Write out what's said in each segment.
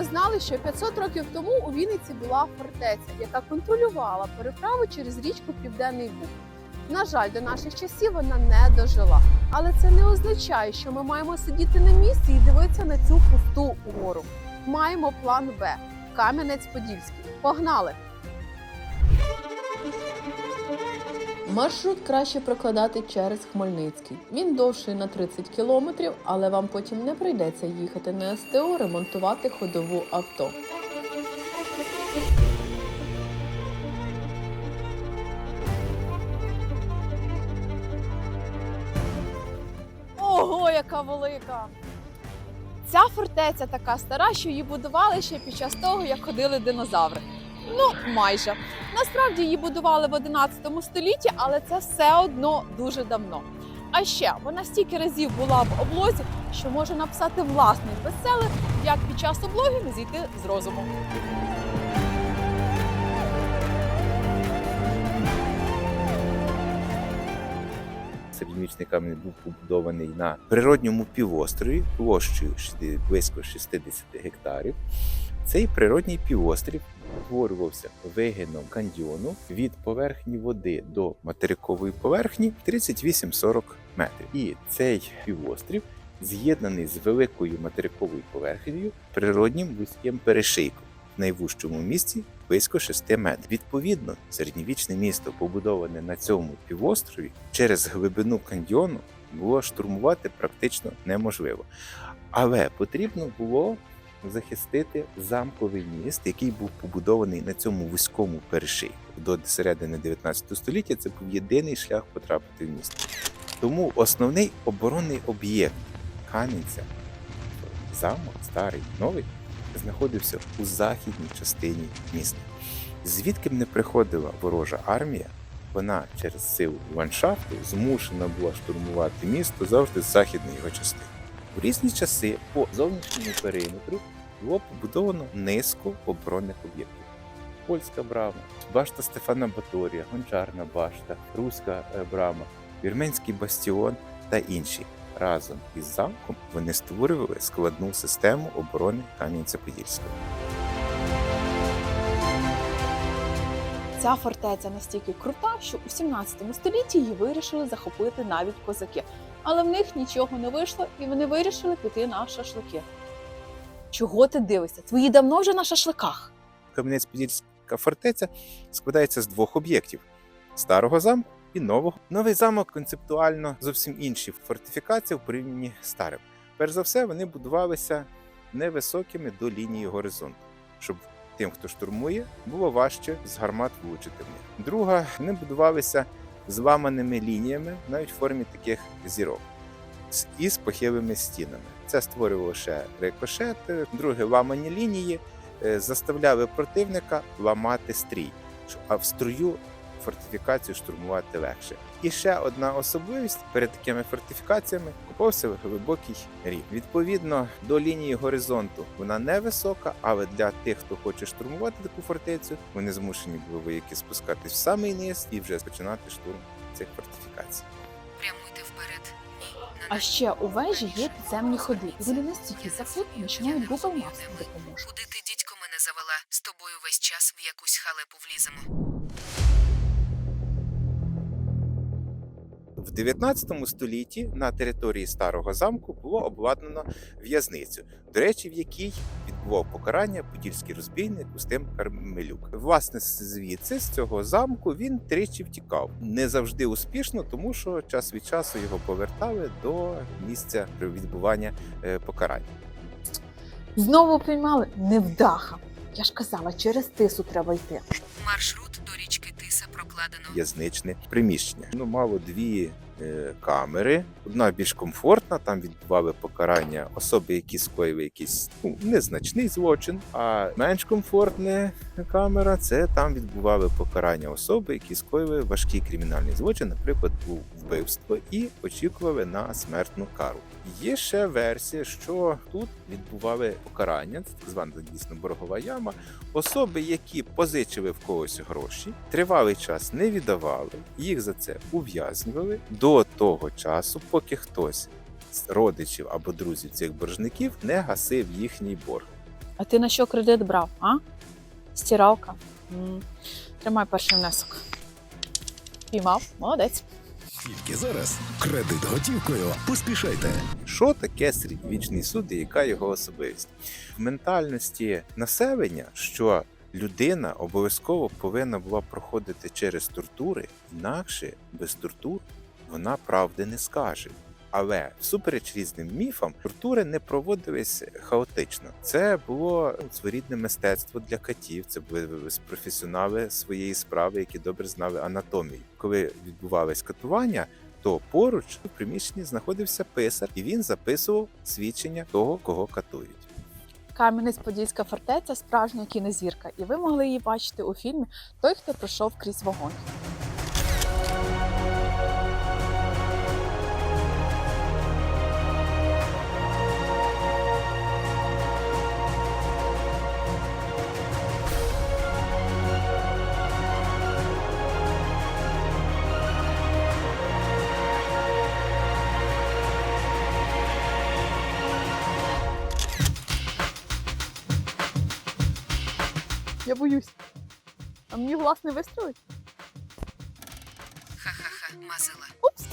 ви знали, що 500 років тому у Вінниці була фортеця, яка контролювала переправу через річку Південний Буг? На жаль, до наших часів вона не дожила. Але це не означає, що ми маємо сидіти на місці і дивитися на цю пусту гору. Маємо план Б Кам'янець-Подільський. Погнали! Маршрут краще прокладати через Хмельницький. Він довший на 30 кілометрів, але вам потім не прийдеться їхати на СТО ремонтувати ходову авто. Ого, яка велика! Ця фортеця така стара, що її будували ще під час того, як ходили динозаври. Ну, майже. Насправді її будували в 11 столітті, але це все одно дуже давно. А ще вона стільки разів була в облозі, що може написати власний бестселер, як під час облоги не зійти з розуму. Середньовічний камінь був побудований на природньому півострові площею близько 60 гектарів. Цей природній півострів утворювався вигином каньйону від поверхні води до материкової поверхні 38-40 метрів. І цей півострів з'єднаний з великою материковою поверхнею природнім вузьким перешийком в найвужчому місці близько 6 метрів. Відповідно, середньовічне місто, побудоване на цьому півострові, через глибину каньйону було штурмувати практично неможливо. Але потрібно було захистити замковий міст, який був побудований на цьому вузькому перешийку. До середини 19 століття це був єдиний шлях потрапити в місто. Тому основний оборонний об'єкт Кам'янця, замок, старий, новий, знаходився у західній частині міста. Звідки б не приходила ворожа армія, вона через силу ландшафту змушена була штурмувати місто завжди з західної його частини. У різні часи по зовнішньому периметру було побудовано низку оборонних об'єктів. Польська брама, башта Стефана Баторія, Гончарна башта, Руська е, брама, Вірменський бастіон та інші. Разом із замком вони створювали складну систему оборони Кам'янця-Подільського. Ця фортеця настільки крута, що у 17 столітті її вирішили захопити навіть козаки. Але в них нічого не вийшло, і вони вирішили піти на шашлики. Чого ти дивишся? Твої давно вже на шашликах. Кам'янець-Подільська фортеця складається з двох об'єктів: старого замку і нового. Новий замок концептуально зовсім інші фортифікації в порівнянні з старим. Перш за все, вони будувалися невисокими до лінії горизонту, щоб тим, хто штурмує, було важче з гармат влучити в них. Друга, вони будувалися зламаними лініями, навіть в формі таких зірок. з- із похилими стінами. Це створювало ще рикошети. Друге, ламані лінії е, заставляли противника ламати стрій, а в струю фортифікацію штурмувати легше. І ще одна особливість перед такими фортифікаціями купався глибокий рів. Відповідно до лінії горизонту вона невисока, але для тих, хто хоче штурмувати таку фортецю, вони змушені були вояки спускатись в самий низ і вже починати штурм цих фортифікацій. Прямуйте вперед. А ще у вежі є підземні ходи. І вони настільки запутані, що навіть не Google Maps не допоможе. 19 столітті на території старого замку було обладнано в'язницю, до речі, в якій відбував покарання подільський розбійник Устим Кармелюк. Власне, звідси з цього замку він тричі втікав. Не завжди успішно, тому що час від часу його повертали до місця відбування е, покарання. Знову піймали невдаха. Я ж казала, через тису треба йти. Маршрут до річки Тиса прокладено. в'язничне приміщення. Ну, мало дві камери. Одна більш комфортна, там відбували покарання особи, які скоїли якийсь ну, незначний злочин. А менш комфортна камера це там відбували покарання особи, які скоїли важкий кримінальний злочин, наприклад, був вбивство, і очікували на смертну кару. Є ще версія, що тут відбували покарання, так звана дійсно боргова яма, Особи, які позичили в когось гроші, тривалий час не віддавали, їх за це ув'язнювали до того часу, поки хтось з родичів або друзів цих боржників не гасив їхній борг. А ти на що кредит брав, а? Стиралка. Тримай перший внесок. Піймав, молодець. Тільки зараз кредит готівкою. Поспішайте. Що таке середньовічний суд і яка його особливість? В ментальності населення, що людина обов'язково повинна була проходити через тортури, інакше без тортур вона правди не скаже. Але всупереч різним міфам, тортури не проводились хаотично. Це було ну, своєрідне мистецтво для катів. Це були професіонали своєї справи, які добре знали анатомію. Коли відбувались катування, то поруч в приміщенні знаходився писар, і він записував свідчення того, кого катують. Кам'янець-Подільська фортеця справжня кінозірка, і ви могли її бачити у фільмі Той, хто пройшов крізь вогонь. Я боюсь. А мені глас не вистрілить? Ха-ха-ха, мазила. Упс.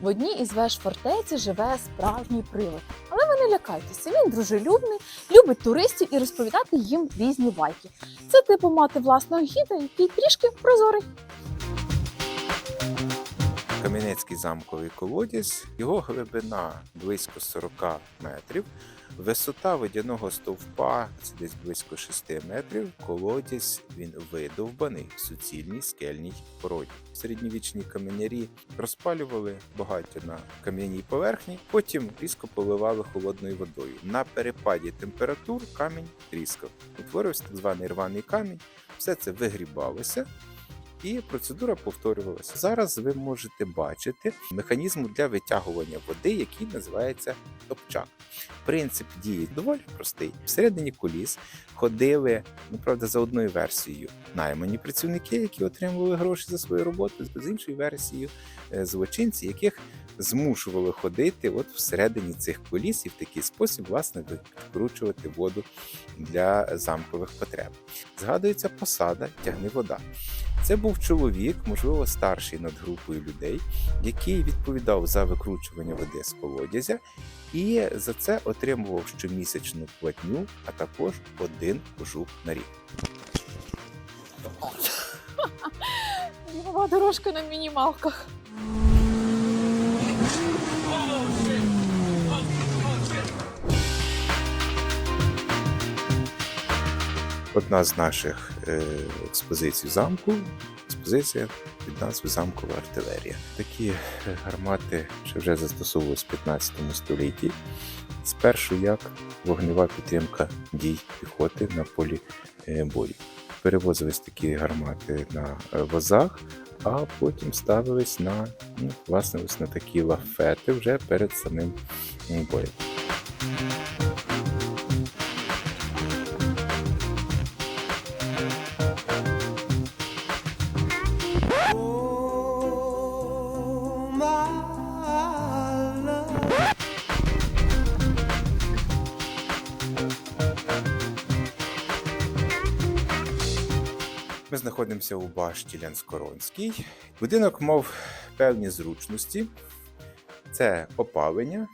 В одній із веж фортеці живе справжній привид. Але ви не лякайтеся, він дружелюбний, любить туристів і розповідати їм різні байки. Це типу мати власного гіда, який трішки прозорий. Кам'янецький замковий колодязь, його глибина близько 40 метрів, висота водяного стовпа це десь близько 6 метрів. Колодязь він видовбаний в суцільній скельній породі. Середньовічні каменярі розпалювали багаття на кам'яній поверхні, потім різко поливали холодною водою. На перепаді температур камінь тріскав. Утворився так званий рваний камінь. Все це вигрібалося і процедура повторювалася. Зараз ви можете бачити механізм для витягування води, який називається топчак. Принцип дії доволі простий. Всередині коліс ходили, ну правда, за одною версією наймані працівники, які отримували гроші за свою роботу, з іншою версією е, злочинці, яких змушували ходити от всередині цих коліс і в такий спосіб власне викручувати воду для замкових потреб. Згадується посада тягни вода. Це був чоловік, можливо, старший над групою людей, який відповідав за викручування води з колодязя, і за це отримував щомісячну платню, а також один кожух на рік. Бігова дорожка на мінімалках. Одна з наших е, експозицій замку експозиція під назвою Замкова артилерія. Такі е, гармати ще вже застосовувалися в 15 столітті. Спершу як вогнева підтримка дій піхоти на полі е, бою. Перевозились такі гармати на возах, а потім ставились на ну, власне ось на такі лафети вже перед самим боєм. Ми знаходимося у башті Лянскоронській. Будинок мав певні зручності: це опалення,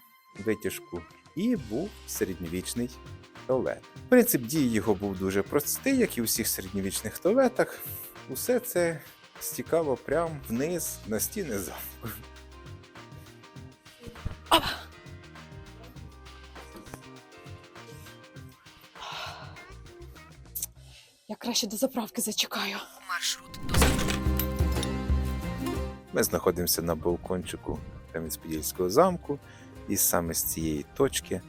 витяжку і був середньовічний туалет. Принцип дії його був дуже простий, як і у всіх середньовічних туалетах. Усе це стікало прямо вниз на стіни замку. Я краще до заправки зачекаю. Маршрут до. Ми знаходимося на балкончику Кам'янець-Подільського замку, і саме з цієї точки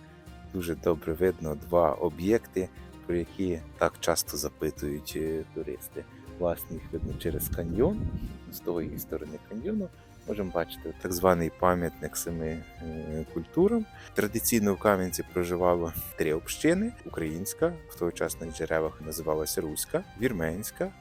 дуже добре видно два об'єкти, про які так часто запитують е, туристи. Власне їх видно через каньйон. З тої сторони каньйону можемо бачити так званий пам'ятник семи е, культурам. Традиційно в Кам'янці проживало три общини: українська, в тогочасних джерелах називалася руська, вірменська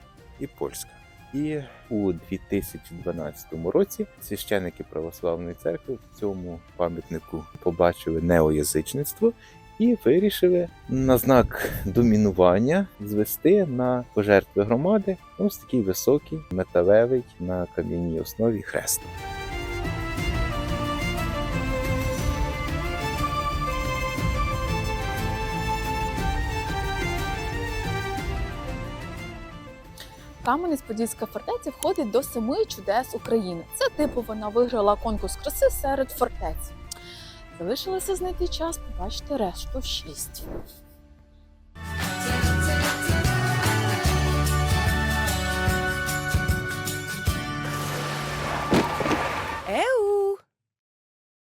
і польська. І у 2012 році священники православної церкви в цьому пам'ятнику побачили неоязичництво і вирішили на знак домінування звести на пожертви громади ось такий високий металевий на кам'яній основі хрест. Кам'янець-Подільська фортеця входить до семи чудес України. Це типу вона виграла конкурс краси серед фортець. Залишилося знайти час побачити решту шість. Еу!